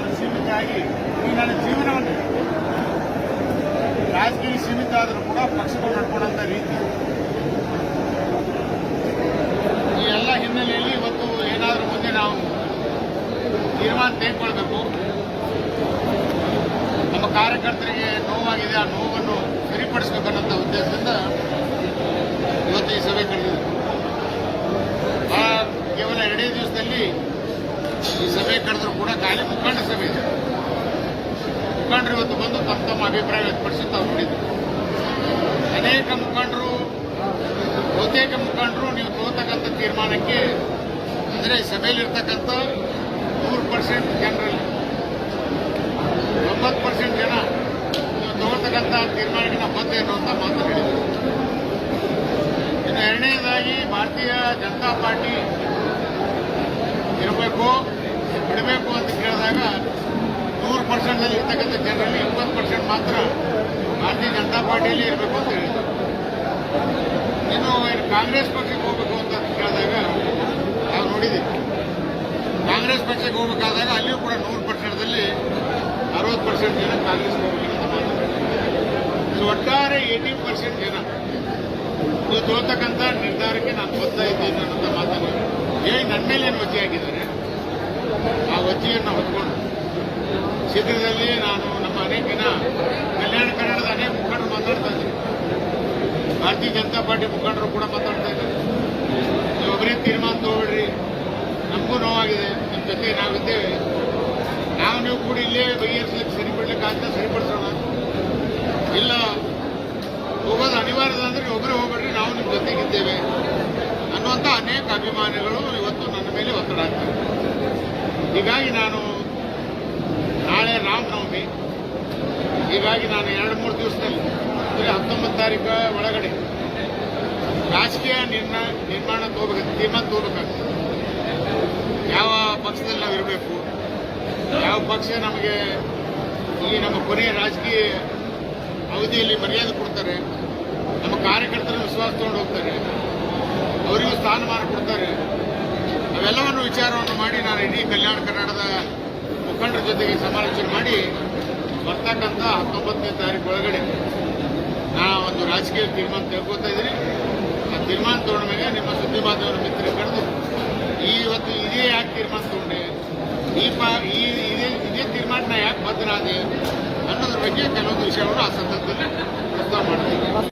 ನಾನು ಸೀಮಿತ ಆಗಿ ಈ ನನ್ನ ಜೀವನವನ್ನು ರಾಜಕೀಯ ಸೀಮಿತ ಆದರೂ ಕೂಡ ಪಕ್ಷಗಳು ನಡ್ಕೊಂಡಂತ ರೀತಿ. ಈ ಎಲ್ಲ ಹಿನ್ನೆಲೆಯಲ್ಲಿ ಇವತ್ತು ಏನಾದರೂ ಮುಂದೆ ನಾವು ತೀರ್ಮಾನ ತೆಗೆದುಕೊಳ್ಬೇಕು. ನಮ್ಮ ಕಾರ್ಯಕರ್ತರಿಗೆ ನೋವಾಗಿದೆ, ಆ ನೋವನ್ನು ಸರಿಪಡಿಸಬೇಕನ್ನೋ ಉದ್ದೇಶದಿಂದ ಇವತ್ತು ಈ ಸಭೆ ಕರೆದಿದೆ. ಆ, ಕೇವಲ ಎರಡೇ ದಿವಸದಲ್ಲಿ ಈ ಸಭೆ ಕರೆದರೂ ಕೂಡ ಖಾಲಿ ಮುಖಂಡ ಮುಖಂಡರು ಇವತ್ತು ಬಂದು ತಮ್ಮ ತಮ್ಮ ಅಭಿಪ್ರಾಯ ವ್ಯಕ್ತಪಡಿಸಿ ತಾವು ನೋಡಿದ್ರು ಅನೇಕ ಮುಖಂಡರು, ಬಹುತೇಕ ಮುಖಂಡರು ನೀವು ತಗೋತಕ್ಕಂಥ ತೀರ್ಮಾನಕ್ಕೆ ಅಂದರೆ ಸಭೆಯಲ್ಲಿರ್ತಕ್ಕಂಥ ನೂರು ಪರ್ಸೆಂಟ್ ಜನರಲ್ಲಿ ತೊಂಬತ್ತು ಪರ್ಸೆಂಟ್ ಜನ ನೀವು ತಗೋತಕ್ಕಂಥ ತೀರ್ಮಾನಕ್ಕೆ ನಾವು ಬದ್ಧ ಅನ್ನುವಂಥ ಮಾತು ಇನ್ನು ಎರಡನೇದಾಗಿ ಭಾರತೀಯ ಜನತಾ ಪಾರ್ಟಿ ಇರಬೇಕು ಬಿಡಬೇಕು ಅಂತ ಕೇಳಿದಾಗ ನೂರು ಇರ್ತಕ್ಕಂಥ ಜನರಲ್ಲಿ ಎಂಬತ್ತು ಪರ್ಸೆಂಟ್ ಮಾತ್ರ ಭಾರತೀಯ ಜನತಾ ಪಾರ್ಟಿಯಲ್ಲಿ ಇರಬೇಕು ಅಂತ ಹೇಳಿದ್ರು. ಇನ್ನು ಕಾಂಗ್ರೆಸ್ ಪಕ್ಷಕ್ಕೆ ಹೋಗಬೇಕು ಅಂತ ಕೇಳಿದಾಗ ನಾವು ನೋಡಿದ್ದೀವಿ. ಕಾಂಗ್ರೆಸ್ ಪಕ್ಷಕ್ಕೆ ಹೋಗಬೇಕಾದಾಗ ಅಲ್ಲಿಯೂ ಕೂಡ ನೂರು ಪರ್ಸೆಂಟ್ದಲ್ಲಿ ಅರವತ್ತು ಪರ್ಸೆಂಟ್ ಜನ ಕಾಂಗ್ರೆಸ್ ಹೋಗಬೇಕು ಅಂತ ಮಾತಾಡ್ತಾರೆ ಒಟ್ಟಾರೆ ಏಯ್ಟಿ ಪರ್ಸೆಂಟ್ ಜನ ನೀವು ತೋರ್ತಕ್ಕಂಥ ನಿರ್ಧಾರಕ್ಕೆ ನಾನು ಬರ್ತಾ ಇದ್ದೀನಿ ಅನ್ನೋಂಥ ಮಾತನ್ನು ಹೇಳಿ ನನ್ನ ಮೇಲೆ ಏನು ಹಾಕಿದ್ದಾರೆ? ಆ ವಜ್ಜೆಯನ್ನು ಹೊತ್ಕೊಂಡು ಶೀಘ್ರದಲ್ಲಿ ನಾನು ನಮ್ಮ ಅನೇಕ ಜನ ಕಲ್ಯಾಣ ಕನ್ನಡದ ಅನೇಕ ಮುಖಂಡರು ಮಾತಾಡ್ತಾ ಇದ್ದೀನಿ. ಭಾರತೀಯ ಜನತಾ ಪಾರ್ಟಿ ಮುಖಂಡರು ಕೂಡ ಮಾತಾಡ್ತಾ ಇದ್ದಾರೆ. ನೀವು ಒಬ್ಬರೇ ತೀರ್ಮಾನ ತಗೊಳ್ರಿ. ನಮಗೂ ನೋವಾಗಿದೆ. ನಿಮ್ಮ ಜೊತೆ ನಾವಿದ್ದೇವೆ. ನಾವು ನೀವು ಕೂಡ ಇಲ್ಲೇ ಬಗೆಹರಿಸಲಿಕ್ಕೆ ಸರಿಪಡ್ಲಿಕ್ಕೆ ಆಗ್ತದೆ ಸರಿಪಡಿಸೋಣ. ಇಲ್ಲ, ಹೋಗೋದು ಅನಿವಾರ್ಯದ ಅಂದ್ರೆ ಒಬ್ಬರೇ ಹೋಗ್ಬೇಡ್ರಿ, ನಾವು ನಿಮ್ಮ ಜೊತೆಗಿದ್ದೇವೆ ಅನ್ನುವಂಥ ಅನೇಕ ಅಭಿಮಾನಿಗಳು ಇವತ್ತು ನನ್ನ ಮೇಲೆ ಒತ್ತಡ ಹಾಕ್ತಾರೆ. ಹೀಗಾಗಿ ನಾನು ರಾಮನವಮಿ ಹೀಗಾಗಿ ನಾನು ಎರಡು ಮೂರು ದಿವಸದಲ್ಲಿ, ಅಂದರೆ ಹತ್ತೊಂಬತ್ತು ತಾರೀಕು ಒಳಗಡೆ ರಾಜಕೀಯ ನಿರ್ಣಯ ನಿರ್ಮಾಣ ತಗೋಬೇಕು ತೀರ್ಮಾನ ತಗೋಬೇಕಾಗ್ತದೆ. ಯಾವ ಪಕ್ಷದಲ್ಲಿ ನಾವು ಇರಬೇಕು, ಯಾವ ಪಕ್ಷ ನಮಗೆ ಈ ನಮ್ಮ ಕೊನೆಯ ರಾಜಕೀಯ ಅವಧಿಯಲ್ಲಿ ಮರ್ಯಾದೆ ಕೊಡ್ತಾರೆ, ನಮ್ಮ ಕಾರ್ಯಕರ್ತರ ವಿಶ್ವಾಸ ತಗೊಂಡು ಹೋಗ್ತಾರೆ, ಅವರಿಗೂ ಸ್ಥಾನಮಾನ ಕೊಡ್ತಾರೆ ಅವೆಲ್ಲವನ್ನು ವಿಚಾರವನ್ನು ಮಾಡಿ ನಾನು ಇಡೀ ಕಲ್ಯಾಣ ಕರ್ನಾಟಕದ ಮುಖಂಡರ ಜೊತೆಗೆ ಸಮಾಲೋಚನೆ ಮಾಡಿ ಬರ್ತಕ್ಕಂಥ ಹತ್ತೊಂಬತ್ತನೇ ತಾರೀಕು ಒಳಗಡೆ ನಾ ಒಂದು ರಾಜಕೀಯ ತೀರ್ಮಾನ ತೆಗೆದುಕೊತಾ ಇದ್ದೀನಿ. ಆ ತೀರ್ಮಾನ ತಗೊಂಡ ಮೇಲೆ ನಿಮ್ಮ ಸುದ್ದಿ ಮಾಧ್ಯಮದ ಮಿತ್ರ ಕರೆದು, ಈ ಇವತ್ತು ಇದೇ ಯಾಕೆ ತೀರ್ಮಾನ ತಗೊಂಡೆ? ಈ ಪಾ, ಈ, ಇದೇ ಇದೇ ತೀರ್ಮಾನ ಯಾಕೆ ಬದಲಾದೆ ಅನ್ನೋದ್ರ ಬಗ್ಗೆ ಕೆಲವೊಂದು ವಿಷಯಗಳು ಆ ಸಂದರ್ಭದಲ್ಲಿ ಪ್ರಸ್ತಾವ ಮಾಡ್ತೀನಿ.